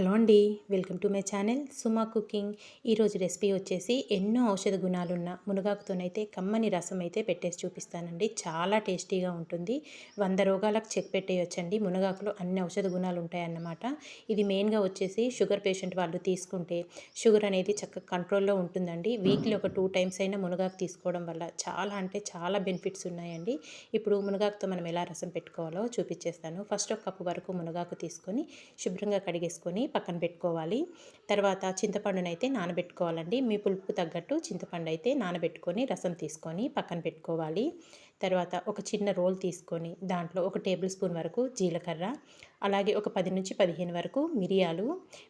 Hello అండి welcome to my channel Suma cooking. ఈరోజు recipe వచ్చేసి ఎన్నో ఔషధ గుణాలున్న మునగాకుతోనైతే కమ్మని రసం అయితే పెట్టేసి చూపిస్తానండి. చాలా టేస్టీగా ఉంటుంది. వంద రోగాలకు చెక్ పెట్టేయొచ్చండి. మునగాకులో అన్ని ఔషధ గుణాలు ఉంటాయన్నమాట ఇది మెయిన్గా వచ్చేసి షుగర్ పేషెంట్ వాళ్ళు తీసుకుంటే షుగర్ అనేది చక్కగా కంట్రోల్లో ఉంటుందండి. వీక్లీ ఒక టూ టైమ్స్ అయినా మునగాకు తీసుకోవడం వల్ల చాలా అంటే చాలా బెనిఫిట్స్ ఉన్నాయండి. ఇప్పుడు మునగాకుతో మనం ఎలా రసం పెట్టుకోవాలో చూపించేస్తాను ఫస్ట్ ఒక కప్పు వరకు మునగాకు తీసుకొని శుభ్రంగా కడిగేసుకొని పక్కన పెట్టుకోవాలి. తర్వాత చింతపండునైతే నానబెట్టుకోవాలండి. మీ పులుపు తగ్గట్టు చింతపండు అయితే నానబెట్టుకొని రసం తీసుకొని పక్కన పెట్టుకోవాలి. తర్వాత ఒక చిన్న రోల్ తీసుకొని దాంట్లో ఒక టేబుల్ స్పూన్ వరకు జీలకర్ర అలాగే ఒక పది నుంచి పదిహేను వరకు మిరియాలు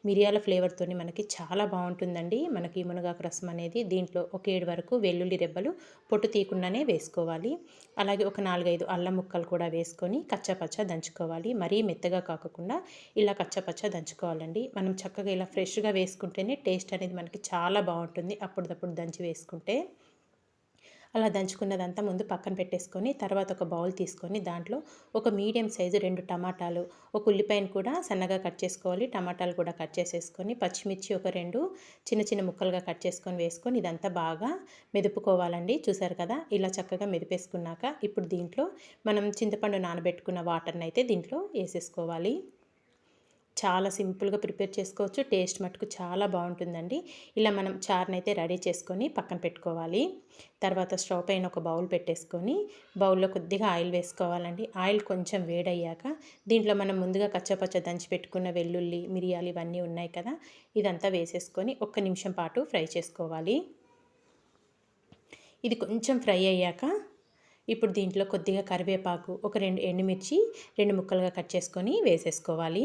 మిరియాల ఫ్లేవర్తో మనకి చాలా బాగుంటుందండి. మనకి మునగాకు రసం అనేది దీంట్లో ఒక ఏడు వరకు వెల్లుల్లి రెబ్బలు పొట్టు తీయకుండానే వేసుకోవాలి. అలాగే ఒక నాలుగైదు అల్లం ముక్కలు కూడా వేసుకొని కచ్చపచ్చ దంచుకోవాలి. మరీ మెత్తగా కాకుండా ఇలా కచ్చపచ్చ దంచుకోవాలండి. మనం చక్కగా ఇలా ఫ్రెష్గా వేసుకుంటేనే టేస్ట్ అనేది మనకి చాలా బాగుంటుంది అప్పుడప్పుడు దంచి వేసుకుంటే. అలా దంచుకున్నదంతా ముందు పక్కన పెట్టేసుకొని తర్వాత ఒక బౌల్ తీసుకొని దాంట్లో ఒక మీడియం సైజు రెండు టమాటాలు ఒక ఉల్లిపాయను కూడా సన్నగా కట్ చేసుకోవాలి. టమాటాలు కూడా కట్ చేసేసుకొని పచ్చిమిర్చి ఒక రెండు చిన్న చిన్న ముక్కలుగా కట్ చేసుకొని వేసుకొని ఇదంతా బాగా మెదుపుకోవాలండి. చూసారు కదా ఇలా చక్కగా మెదిపేసుకున్నాక ఇప్పుడు దీంట్లో మనం చింతపండు నానబెట్టుకున్న వాటర్ని అయితే దీంట్లో వేసేసుకోవాలి. చాలా సింపుల్గా ప్రిపేర్ చేసుకోవచ్చు. టేస్ట్ మటుకు చాలా బాగుంటుందండి. ఇలా మనం చార్ని అయితే రెడీ చేసుకొని పక్కన పెట్టుకోవాలి. తర్వాత స్టవ్ పైన ఒక బౌల్ పెట్టేసుకొని బౌల్లో కొద్దిగా ఆయిల్ వేసుకోవాలండి. ఆయిల్ కొంచెం వేడయ్యాక దీంట్లో మనం ముందుగా కచ్చపచ్చ దంచి పెట్టుకున్న వెల్లుల్లి మిరియాలు ఇవన్నీ ఉన్నాయి కదా ఇదంతా వేసేసుకొని ఒక్క నిమిషం పాటు ఫ్రై చేసుకోవాలి. ఇది కొంచెం ఫ్రై అయ్యాక ఇప్పుడు దీంట్లో కొద్దిగా కరివేపాకు ఒక రెండు ఎండుమిర్చి రెండు ముక్కలుగా కట్ చేసుకొని వేసేసుకోవాలి.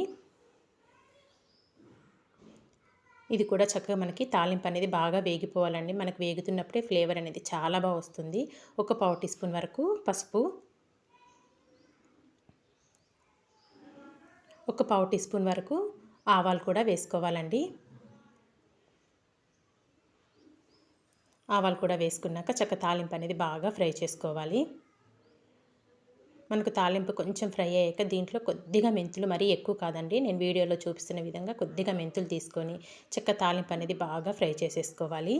ఇది కూడా చక్కగా మనకి తాలింపు అనేది బాగా వేగిపోవాలండి. మనకు వేగుతున్నప్పుడే ఫ్లేవర్ అనేది చాలా బాగా వస్తుంది. ఒక పావు టీ స్పూన్ వరకు పసుపు. ఒక పావు టీ స్పూన్ వరకు ఆవాలు కూడా వేసుకోవాలండి. ఆవాలు కూడా వేసుకున్నాక చక్క తాలింపు అనేది బాగా ఫ్రై చేసుకోవాలి. మనకు తాలింపు కొంచెం ఫ్రై అయ్యాక దీంట్లో కొద్దిగా మెంతులు మరీ ఎక్కువ కాదండి. నేను వీడియోలో చూపిస్తున్న విధంగా కొద్దిగా మెంతులు తీసుకొని చెక్క తాలింపు అనేది బాగా ఫ్రై చేసేసుకోవాలి.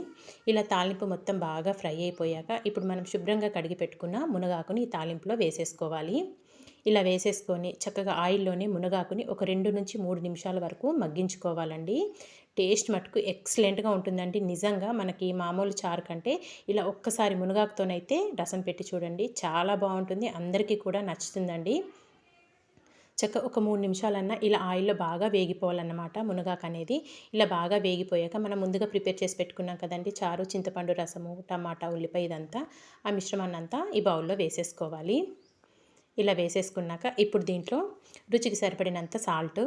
ఇలా తాలింపు మొత్తం బాగా ఫ్రై అయిపోయాక ఇప్పుడు మనం శుభ్రంగా కడిగి పెట్టుకున్న మునగాకుని ఈ తాలింపులో వేసేసుకోవాలి. ఇలా వేసేసుకొని చక్కగా ఆయిల్లోనే మునగాకుని ఒక రెండు నుంచి మూడు నిమిషాల వరకు మగ్గించుకోవాలండి. టేస్ట్ మటుకు ఎక్సలెంట్గా ఉంటుందండి. నిజంగా మనకి మామూలు చారు కంటే ఇలా ఒక్కసారి మునగాకుతోనైతే రసం పెట్టి చూడండి. చాలా బాగుంటుంది. అందరికీ కూడా నచ్చుతుందండి. చక్క ఒక మూడు నిమిషాలన్నా ఇలా ఆయిల్లో బాగా వేగిపోవాలన్నమాట మునగాకు అనేది ఇలా బాగా వేగిపోయాక మనం ముందుగా ప్రిపేర్ చేసి పెట్టుకున్నాం కదండి. చారు చింతపండు రసము టమాటా ఉల్లిపాయ ఇదంతా ఆ మిశ్రమాన్ని అంతా ఈ బౌల్లో వేసేసుకోవాలి. ఇలా వేసేసుకున్నాక ఇప్పుడు దీంట్లో రుచికి సరిపడినంత సాల్ట్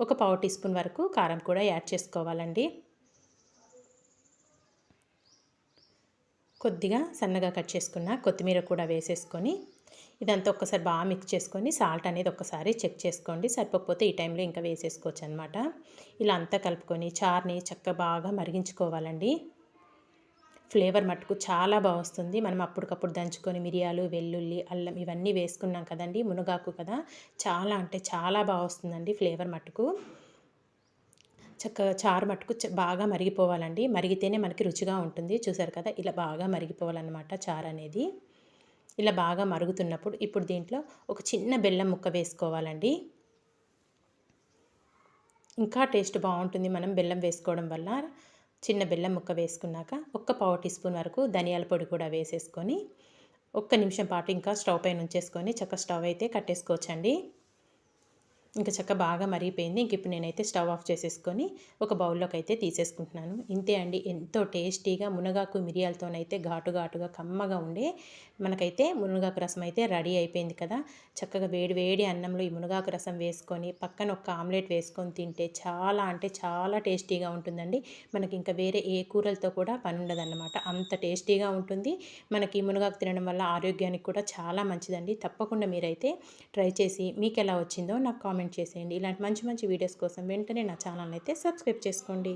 ఒక పావు టీ స్పూన్ వరకు కారం కూడా యాడ్ చేసుకోవాలండి. కొద్దిగా సన్నగా కట్ చేసుకున్న కొత్తిమీర కూడా వేసేసుకొని ఇదంతా ఒక్కసారి బాగా మిక్స్ చేసుకొని సాల్ట్ అనేది ఒక్కసారి చెక్ చేసుకోండి. సరిపోకపోతే ఈ టైంలో ఇంకా వేసేసుకోవచ్చు అనమాట ఇలా అంతా కలుపుకొని చార్ని చక్కగా బాగా మరిగించుకోవాలండి. ఫ్లేవర్ మట్టుకు చాలా బాగా వస్తుంది. మనం అప్పటికప్పుడు దంచుకొని మిరియాలు వెల్లుల్లి అల్లం ఇవన్నీ వేసుకున్నాం కదండి మునగాకు కదా. చాలా అంటే చాలా బాగా వస్తుందండి ఫ్లేవర్ మట్టుకు చక్కగా చారు మట్టుకు బాగా మరిగిపోవాలండి. మరిగితేనే మనకి రుచిగా ఉంటుంది. చూసారు కదా ఇలా బాగా మరిగిపోవాలన్నమాట చారు అనేది. ఇలా బాగా మరుగుతున్నప్పుడు ఇప్పుడు దీంట్లో ఒక చిన్న బెల్లం ముక్క వేసుకోవాలండి. ఇంకా టేస్ట్ బాగుంటుంది మనం బెల్లం వేసుకోవడం వల్ల. చిన్న బెల్లం ముక్క వేసుకున్నాక ఒక్క పావు టీ స్పూన్ వరకు ధనియాల పొడి కూడా వేసేసుకొని ఒక్క నిమిషం పాటు ఇంకా స్టవ్ పైన ఉంచేసుకొని చక్క స్టవ్ అయితే కట్టేసుకోవచ్చండి. ఇంకా చక్క బాగా మరిగిపోయింది. ఇంక ఇప్పుడు నేనైతే స్టవ్ ఆఫ్ చేసేసుకొని ఒక బౌల్లోకి అయితే తీసేసుకుంటున్నాను. ఇంతే అండి. ఎంతో టేస్టీగా మునగాకు మిరియాలతోనైతే ఘాటు ఘాటుగా కమ్మగా ఉండే మనకైతే మునగాకు రసం అయితే రెడీ అయిపోయింది కదా. చక్కగా వేడి వేడి అన్నంలో ఈ మునగాకు రసం వేసుకొని పక్కన ఒక ఆమ్లెట్ వేసుకొని తింటే చాలా అంటే చాలా టేస్టీగా ఉంటుందండి. మనకి ఇంకా వేరే ఏ కూరలతో కూడా పని ఉండదన్నమాట. అంత టేస్టీగా ఉంటుంది. మనకి మునగాకు తినడం వల్ల ఆరోగ్యానికి కూడా చాలా మంచిదండి. తప్పకుండా మీరైతే ట్రై చేసి మీకు ఎలా వచ్చిందో నాకు కామెంట్ కామెంట్ చేసేయండి. ఇలాంటి మంచి మంచి వీడియోస్ కోసం వెంటనే నా ఛానల్ అయితే సబ్స్క్రైబ్ చేసుకోండి.